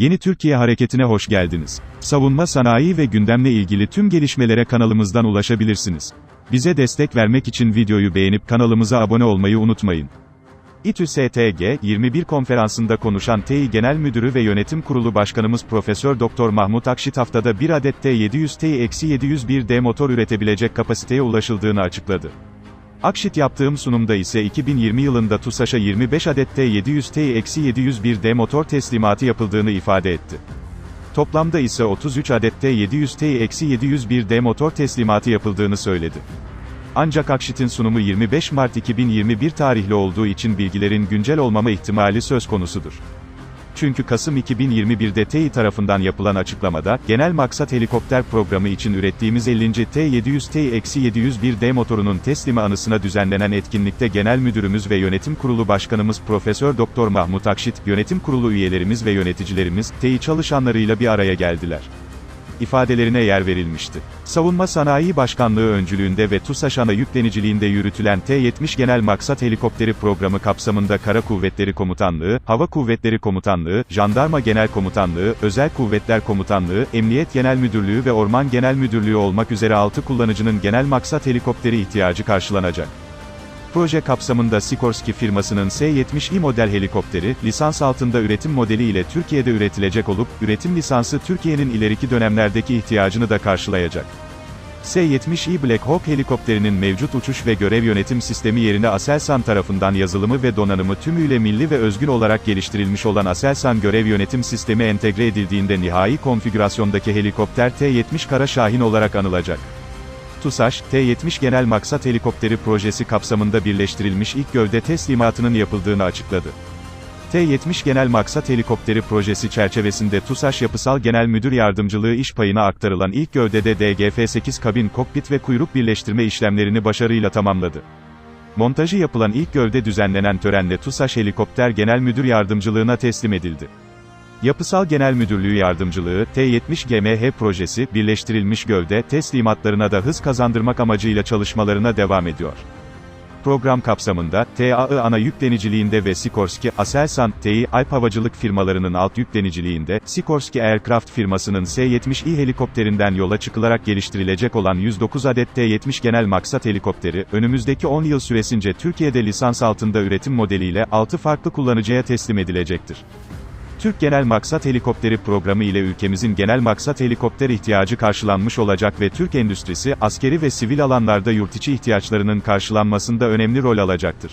Yeni Türkiye Hareketi'ne hoş geldiniz. Savunma sanayi ve gündemle ilgili tüm gelişmelere kanalımızdan ulaşabilirsiniz. Bize destek vermek için videoyu beğenip kanalımıza abone olmayı unutmayın. İTÜ STG 21 konferansında konuşan Tİ Genel Müdürü ve Yönetim Kurulu Başkanımız Profesör Doktor Mahmut Akşit haftada bir adet T700 T-701D motor üretebilecek kapasiteye ulaşıldığını açıkladı. Akşit yaptığım sunumda ise 2020 yılında TUSAŞ'a 25 adet T700 T-701D motor teslimatı yapıldığını ifade etti. Toplamda ise 33 adet T700 T-701D motor teslimatı yapıldığını söyledi. Ancak Akşit'in sunumu 25 Mart 2021 tarihli olduğu için bilgilerin güncel olmama ihtimali söz konusudur. Çünkü Kasım 2021'de TEİ tarafından yapılan açıklamada, genel maksat helikopter programı için ürettiğimiz 50. T-700 T-701D motorunun teslimi anısına düzenlenen etkinlikte Genel Müdürümüz ve Yönetim Kurulu Başkanımız Profesör Doktor Mahmut Akşit, Yönetim Kurulu üyelerimiz ve yöneticilerimiz, TEİ çalışanlarıyla bir araya geldiler ifadelerine yer verilmişti. Savunma Sanayi Başkanlığı öncülüğünde ve TUSAŞ ana yükleniciliğinde yürütülen T-70 Genel Maksat Helikopteri programı kapsamında Kara Kuvvetleri Komutanlığı, Hava Kuvvetleri Komutanlığı, Jandarma Genel Komutanlığı, Özel Kuvvetler Komutanlığı, Emniyet Genel Müdürlüğü ve Orman Genel Müdürlüğü olmak üzere 6 kullanıcının genel maksat helikopteri ihtiyacı karşılanacak. Proje kapsamında Sikorsky firmasının S-70i model helikopteri, lisans altında üretim modeli ile Türkiye'de üretilecek olup, üretim lisansı Türkiye'nin ileriki dönemlerdeki ihtiyacını da karşılayacak. S-70i Black Hawk helikopterinin mevcut uçuş ve görev yönetim sistemi yerine Aselsan tarafından yazılımı ve donanımı tümüyle milli ve özgün olarak geliştirilmiş olan Aselsan görev yönetim sistemi entegre edildiğinde nihai konfigürasyondaki helikopter T-70 Kara Şahin olarak anılacak. TUSAŞ, T-70 Genel Maksat Helikopteri projesi kapsamında birleştirilmiş ilk gövde teslimatının yapıldığını açıkladı. T-70 Genel Maksat Helikopteri projesi çerçevesinde TUSAŞ Yapısal Genel Müdür Yardımcılığı iş payına aktarılan ilk gövdede DGF-8 kabin kokpit ve kuyruk birleştirme işlemlerini başarıyla tamamladı. Montajı yapılan ilk gövde düzenlenen törenle TUSAŞ Helikopter Genel Müdür Yardımcılığına teslim edildi. Yapısal Genel Müdürlüğü Yardımcılığı, T-70GMH projesi, birleştirilmiş gövde, teslimatlarına da hız kazandırmak amacıyla çalışmalarına devam ediyor. Program kapsamında, TAI ana yükleniciliğinde ve Sikorsky, Aselsan, TEİ, Alp Havacılık firmalarının alt yükleniciliğinde, Sikorsky Aircraft firmasının S-70i helikopterinden yola çıkılarak geliştirilecek olan 109 adet T-70 genel maksat helikopteri, önümüzdeki 10 yıl süresince Türkiye'de lisans altında üretim modeliyle, 6 farklı kullanıcıya teslim edilecektir. Türk Genel Maksat Helikopteri programı ile ülkemizin genel maksat helikopter ihtiyacı karşılanmış olacak ve Türk endüstrisi, askeri ve sivil alanlarda yurtiçi ihtiyaçlarının karşılanmasında önemli rol alacaktır.